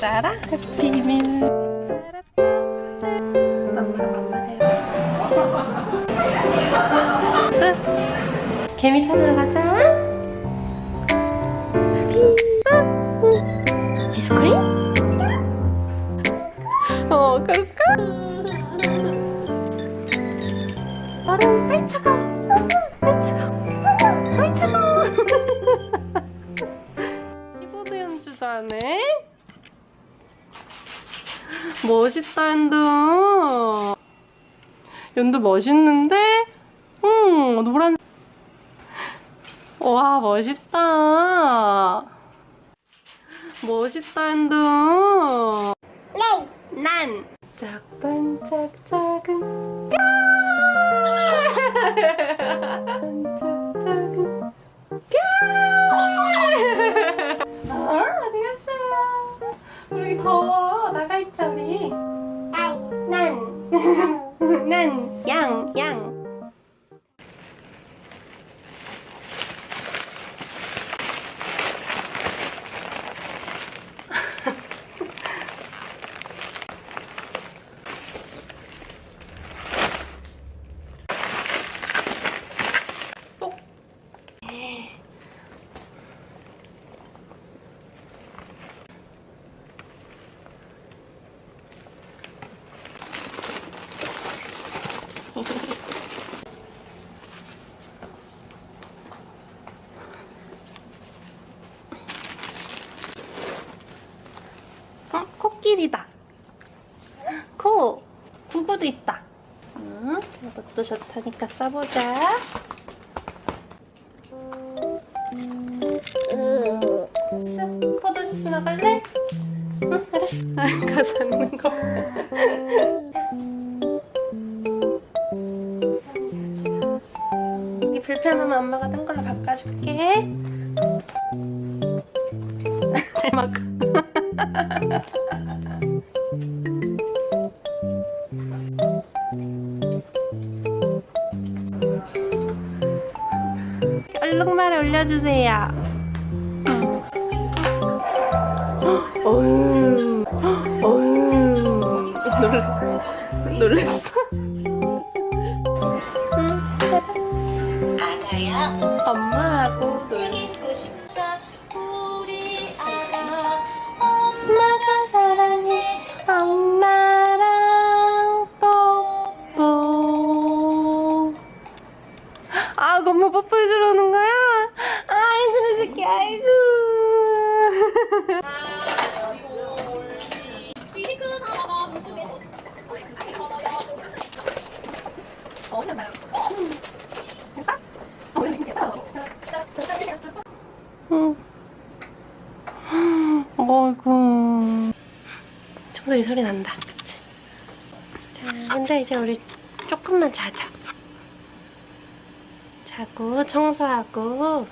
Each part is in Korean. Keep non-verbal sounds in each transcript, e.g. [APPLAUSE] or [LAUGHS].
남는? 비밀. 개미 찾으러 가자. 아이스크림? 어, 그럴까? 아이 차가. 아이 차가. 아이 차가. [LAUGHS] 키보드 연주도 하네. 멋있다 연두. 연두 멋있는데? 응 노란. 와 멋있다. 멋있다 연두. 난 반짝반짝 작은 반짝 작은 어, 어디 갔어요? 우리 더워. 나가 있자 우리. 난. 난 [LAUGHS] 코끼리다. 코. 구구도 있다. 응, 이것도 좋다니까 써보자. 얼룩말에 올려주세요. 어휴, 어휴, 놀, 놀랬어. 아가야 엄마하고 엄마 뽀뽀해주러 오는 거야? 아이고 내 새끼 아이고. 응. 어이구. 청소 이 소리 난다. 그치? 자, 이제 우리 조금만 자자. 자고, 청소하고.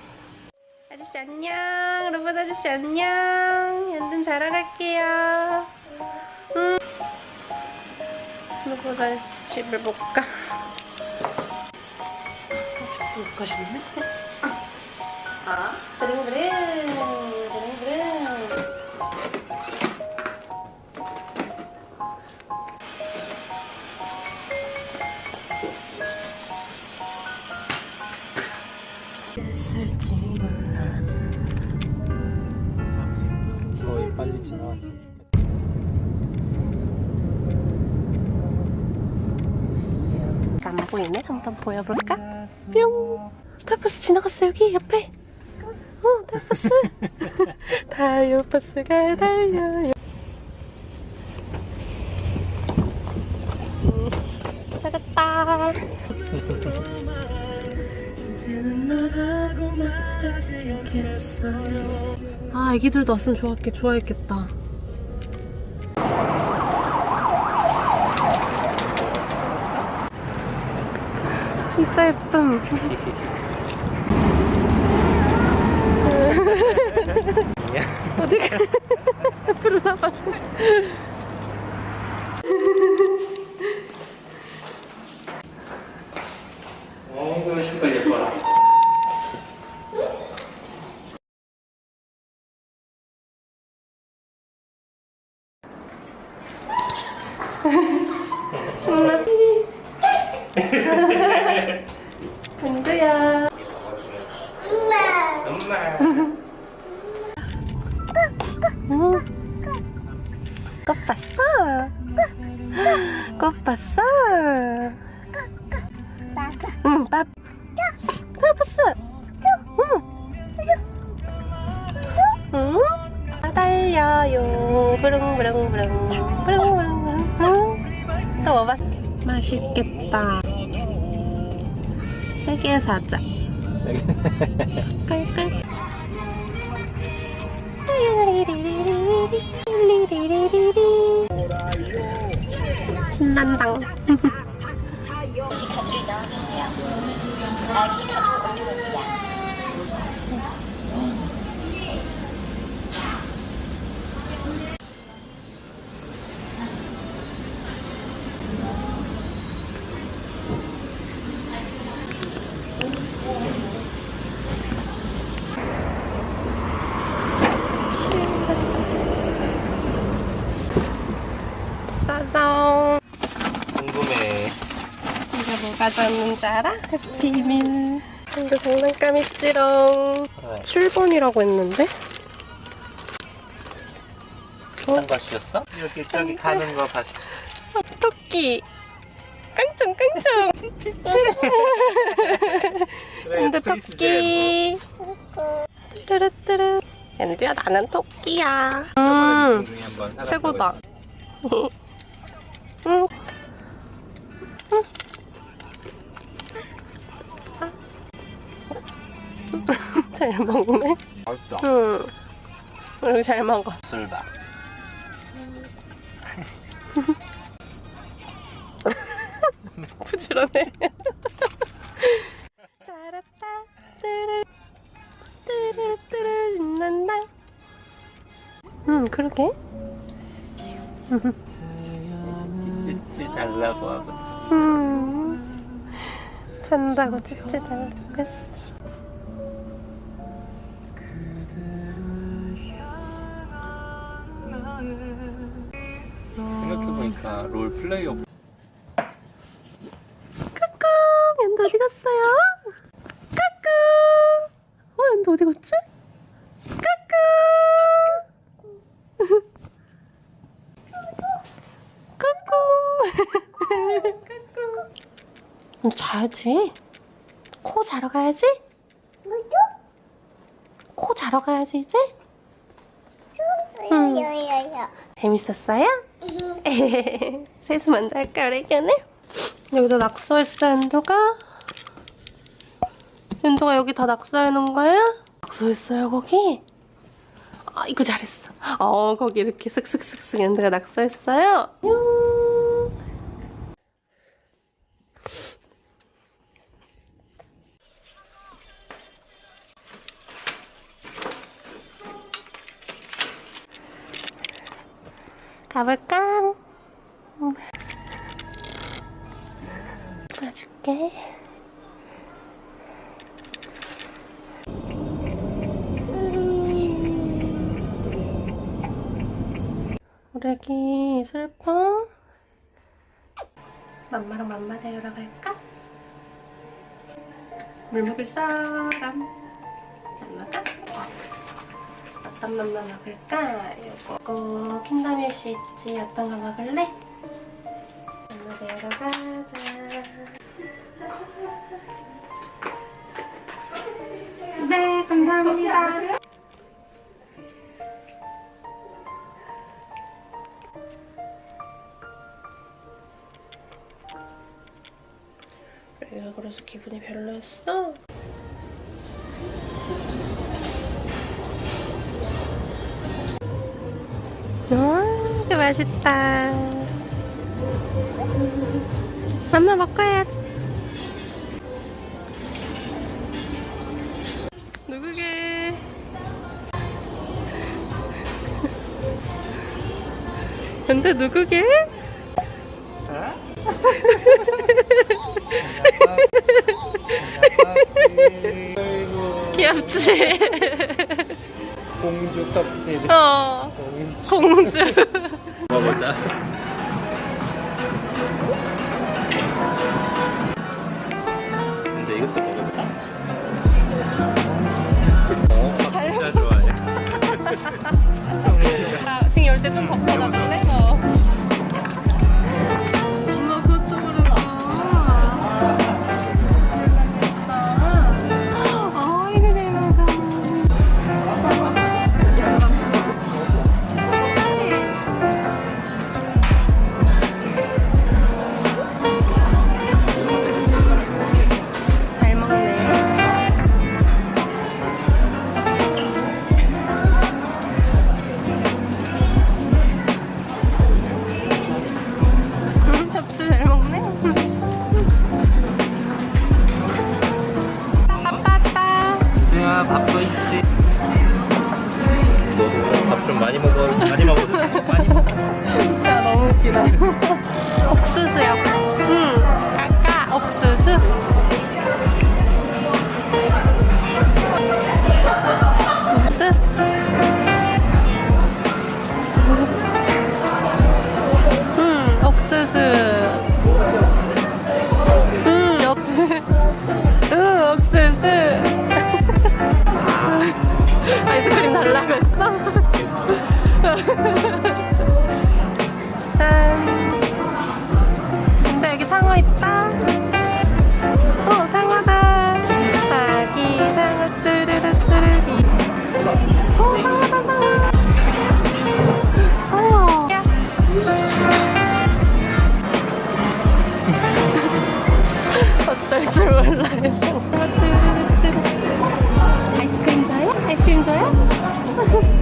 아저씨 안녕. 로봇 아저씨 안녕. 연든 자러 갈게요. 응. 로봇 아저씨 집을 못 가. 아직도 못 가셨네? 아, 그릉그릉, 안 보이네? 한번 보여볼까? 뿅! 타이버스 지나갔어 여기 옆에 어 타이버스가 [LAUGHS] 달려요 음, 찾았다 [LAUGHS] 아 애기들도 왔으면 좋았겠, 좋아했겠다 진짜 예쁨 어디가 옆으로 나 봤어? 꽃 봤어? 응, 빠. 꽃 봤어? 응. 응? 달려요. 부릉부릉부릉. 부릉부릉부릉. 응? 또 먹었어. 맛있겠다. 세 개 사자. [LAUGHS] 깔깔. IC 카드 올려봅니다. 짜잔. 궁금해. 들었는지 알아? 비밀. 이거 장난감 있지롱. 그래. 7번이라고 했는데? 한 것이었어? 이렇게 저기 가는 거 봤어. 아, 토끼. 깡총 깡총. 근데 토끼. 뚜루뚜루. 엔두야 나는 토끼야. 음 최고다. 먹네. 맛있다. 응. 우리 잘 먹어. 술봐. [LAUGHS] 부지런해. [LAUGHS] 살았다. 뚜루 뚜루 뚜루 신난다. 응, 그러게. 찌찌 달라고 하거든. 음. 잔다고 찌찌 달라고 했어. 근데 자야지. 코 자러 가야지? 코 자러 가야지, 이제? 응. 재밌었어요? [LAUGHS] 세수 먼저 할까, 우리 견을? 여기다 낙서했어, 연도가? 연도가 여기 다 낙서해 놓은 거야? 낙서했어요, 거기? 아, 이거 잘했어. 어, 거기 이렇게 쓱쓱쓱쓱 연도가 낙서했어요. 뿅. 가볼까? 음. 놔줄게. 우리 애기 슬퍼? 맘마랑 맘마 데우러 갈까? 물 먹을 사람? 맘마가? 어떤 맘마 먹을까? 이거 킨더밀시 있지? 어떤 거 먹을래? 맘마 데우러 가자. 네, 감사합니다. 내가 그래서 기분이 별로였어? 아, 그 맛있다. 맘마 먹어야지. 누구게? 근데 누구게? 아이고 [LAUGHS] 귀엽지? 공주 껍질. 어, 공주. 먹어보자. 근데 이것도 아이스크림 줘요?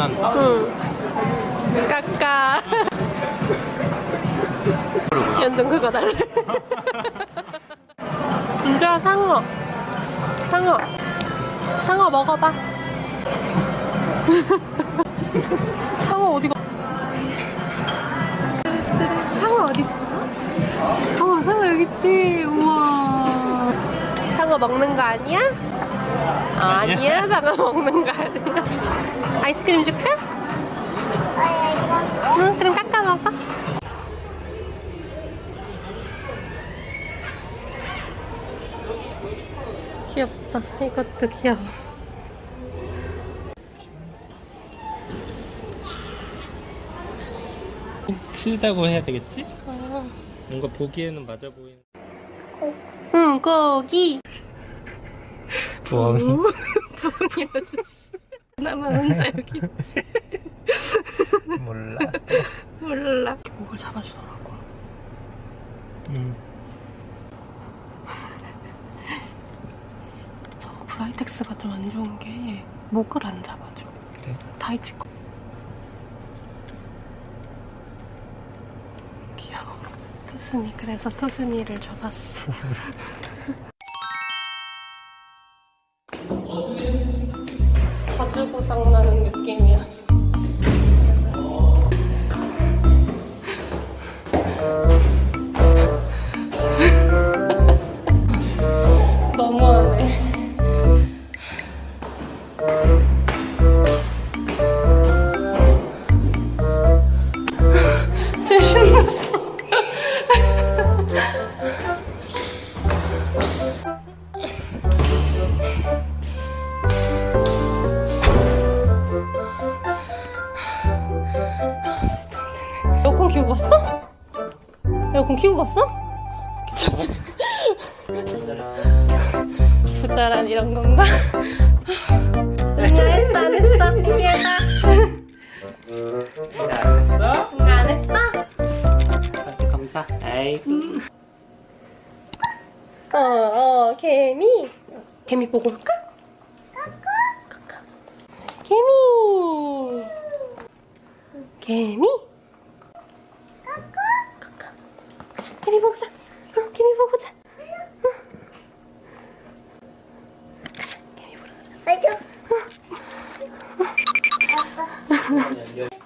탐난다. 응. 까까. 연동 그거 달래. 인주야 상어. 상어. 상어 먹어봐. 상어 어디가? 상어 어디 있어? 어, 상어 여기 있지. 우와. 상어 먹는 거 아니야? 아니야, 상어 먹는 거 아니야. 아이스크림 줄까? 응, 그럼 깎아 먹어. 귀엽다. 이것도 귀여워. 크다고 해야 되겠지? 아. 뭔가 보기에는 맞아 보이는. 응, 고기. 부엉이. 부엉이 아저씨. 나만 혼자 여기 있지. [LAUGHS] 몰라. 몰라. 목을 잡아주더라고. 음. [LAUGHS] 저 브라이텍스가 좀 안 좋은 게 목을 안 잡아줘. 그래. 다이치 거. 귀여워. 토순이 그래서 토순이를 줘봤어. [LAUGHS] 자주 고장 나는 느낌이야. 에어컨 키우고 갔어? 부자란 이런 건가? 잘했어 안 했어 미미야가 잘했어? 뭔가 안 했어? 감사. 아이. 어, 어, 개미. 개미 보고 올까? 개미. 개미. 까까. 개미 보자. 어, 개미 보자. 응. 가자, 개미 보러 가자.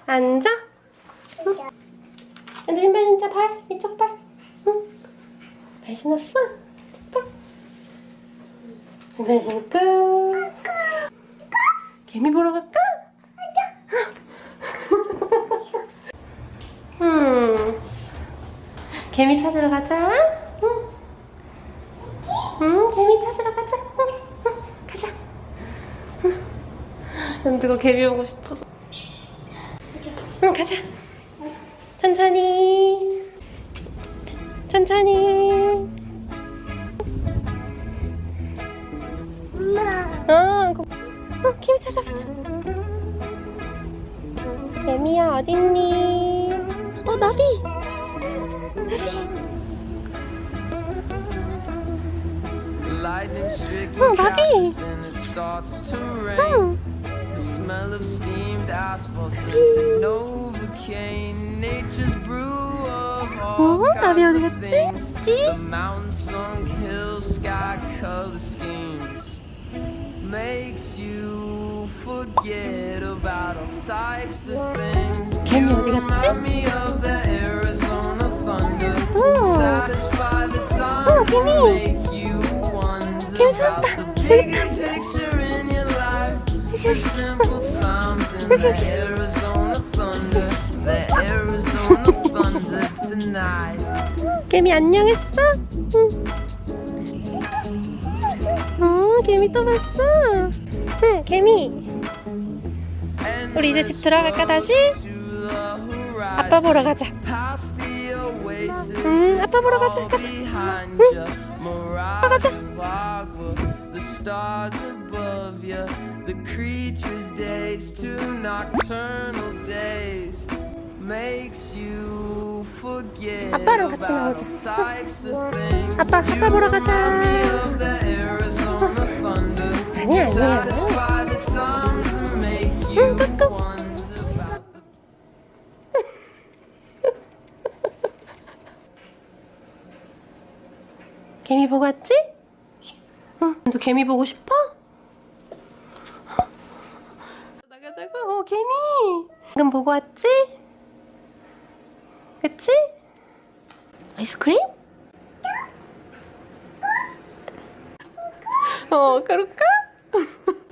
앉아. 응. 앉아, 신발 신자 발. 이쪽 발. 응. 발 신었어? 이쪽 발. 신발 신고. 개미 보러 갈까? 음. 개미 찾으러 가자. 응. 응, 개미 찾으러 가자. 응, 응, 가자. 응. 연두가 개미 보고 싶어서. 응, 가자. 천천히. 천천히. 어, 그, 어, 개미 찾아보자. 개미야 어딨니? 어 나비. Lightning stricken oh, cactus and it starts to rain. Oh. The smell of steamed asphalt since it overcame nature's brew of all oh, kinds of things. The mountain sunk hills, sky color schemes makes you forget about all types of things. You remind me of the Arizona. 어, you wonder 개미 안녕했어? 응. 어, 개미 또 봤어? 응, 개미. 우리 이제 집 들어갈까, 다시? 아빠 보러 가자. 응, 아빠 보러 가자, 가자. 가자. The stars above you, the creatures' days to nocturnal days makes you forget 아빠랑 같이 about 나오자. all types of things. 아빠, 아빠 보러 가자. You remind me of the Arizona thunder. 아니야, 아니야. 개미 보고 싶어? 나가자고. 어, 개미. 방금 보고 왔지? 그치? 아이스크림? 어, 그럴까? [LAUGHS]